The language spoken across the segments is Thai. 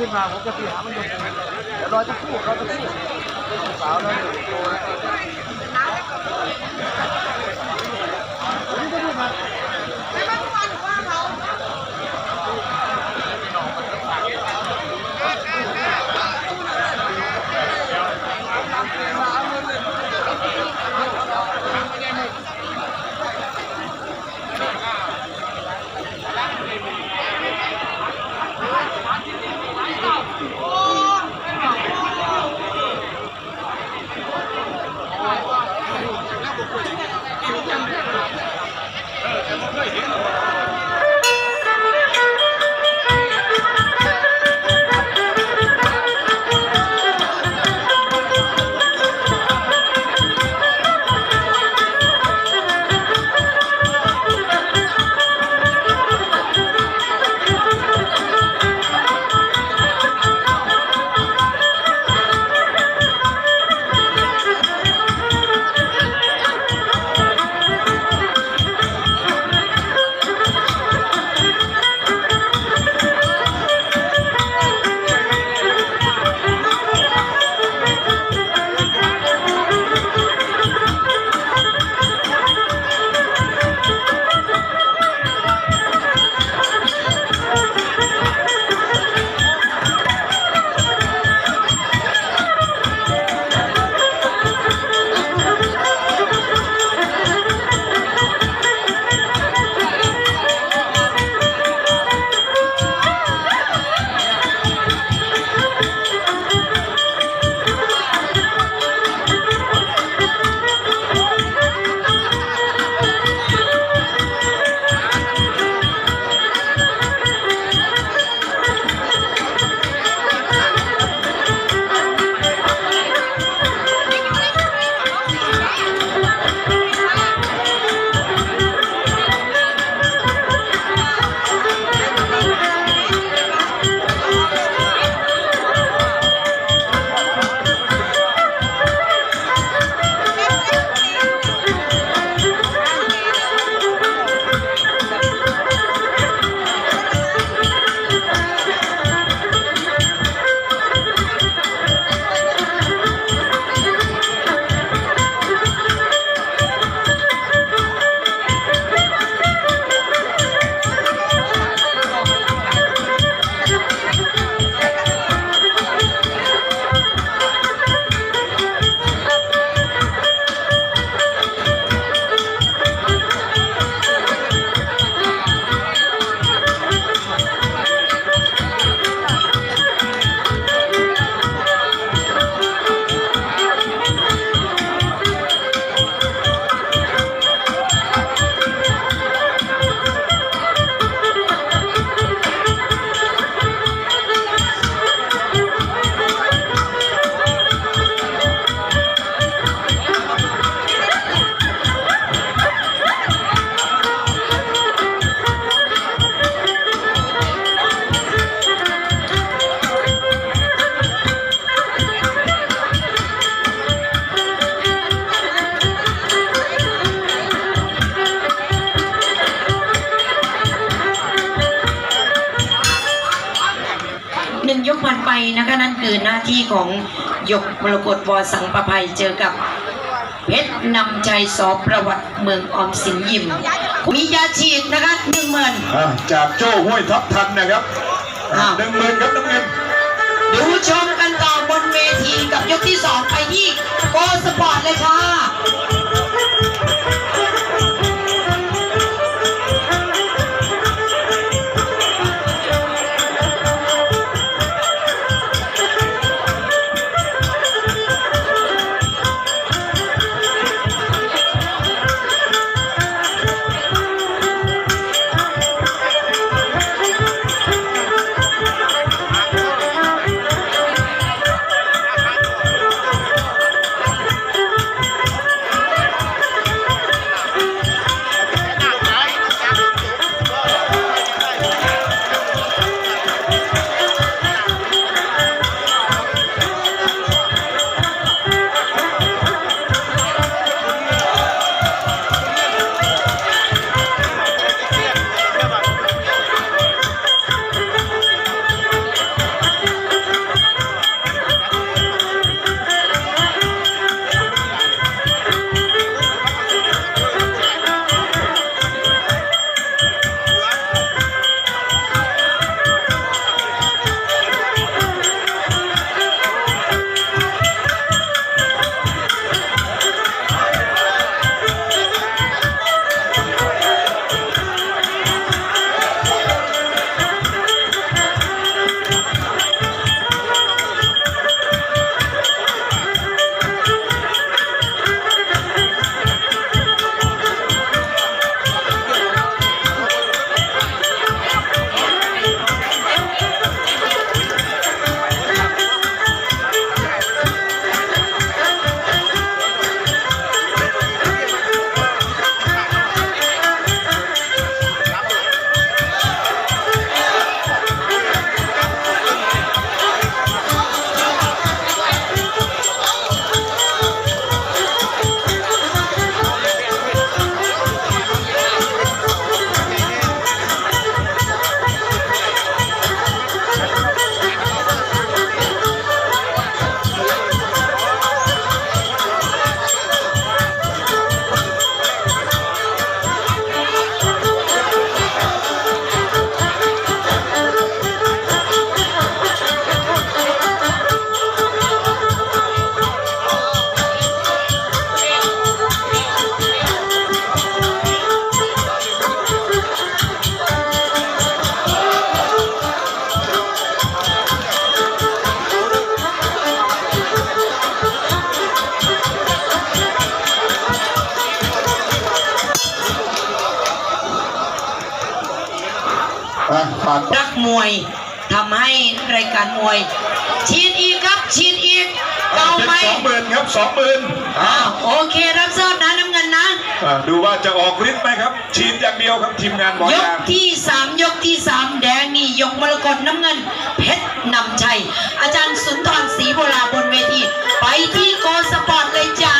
ขึ้นมาผมจะไปหามันอยู่เดี๋ยวรอจะคู่เราจะคู่สาวแล้วเนี่โตนะ ของหยกมรกตวอสังประภัยเจอกับเพชรนำชัยสอประวัติเมืองออมสินยิม มียาฉีดนะคะหนึ่งหมื่นอะจากโจ้ห้วยทับทันนะครับอ้าวหนึ่งหมื่นครับน้ำเงินดูชมกันต่อบนเวทีกับยกที่สองไปที่โกสปอร์ตเลยค่ะ วยทำให้รายการมวยฉีดอีกครับฉีดอีกเก่าเป็นไหมสองหมื่นครับสองหมื่นอ้าวโอเครับทราบนะน้ำเงินนะดูว่าจะออกฤทธิ์ไหมครับ ฉีดอย่างเดียวครับทีมงานหมอยกยางที่สามยกที่สามแดงนี่ยกมรกตน้ำเงิน เพชรนำชัยอาจารย์สุนทรศรีโบราบนเวที ไปที่โกสปอร์ตเลยจ้า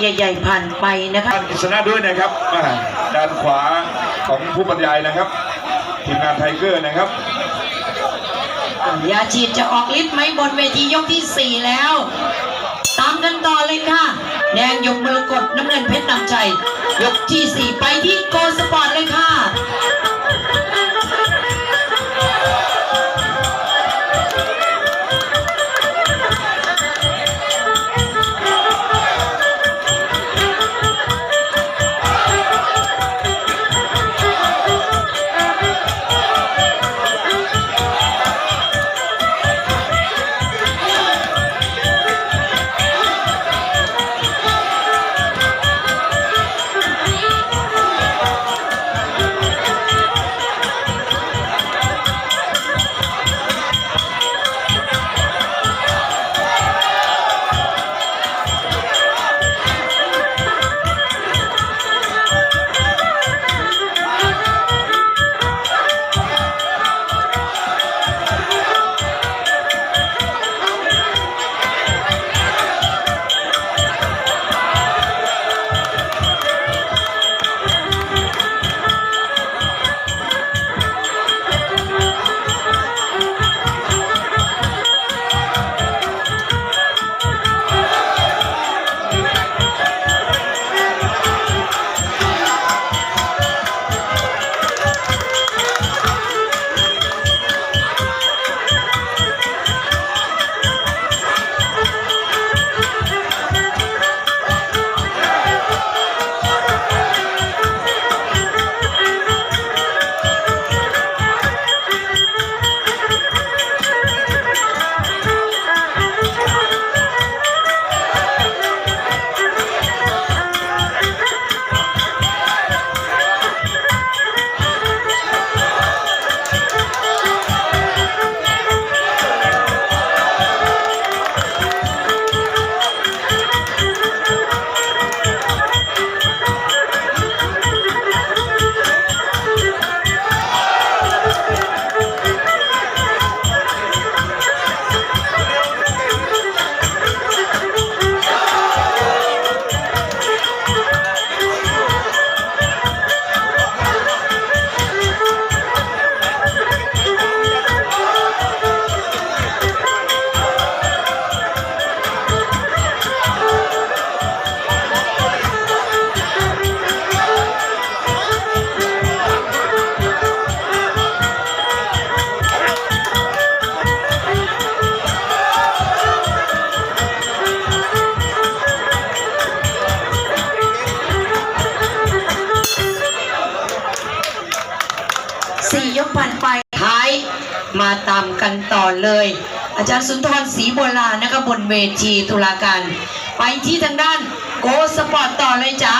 ใหญ่ ๆ ผ่านไปนะคะท่านกิษณะด้วยนะครับอ่าด้านขวาของผู้บรรยายนะครับทีมงานไทเกอร์นะครับยาฉีดจะออกฤทธิ์ไหมบนเวทียกที่4แล้ว ตามกันต่อเลยค่ะ แดงยกมรกตน้ำเงินเพชรนำชัยยกที่4ไปที่โกสปอร์ตเลยค่ะ ผ่านไปท้ายมาตามกันต่อเลย อาจารย์สุนทรศรีโบรานะคะบนเวทีตุลาการ ไปที่ทางด้านโกสปอร์ตต่อเลยจ้า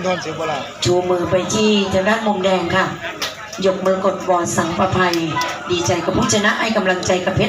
นทรศรีโบราณชูมือไปที่ทางด้านมุมแดงค่ะ ยกมือกดวอสังประภัย ดีใจกับผู้ชนะให้กำลังใจกับเพชร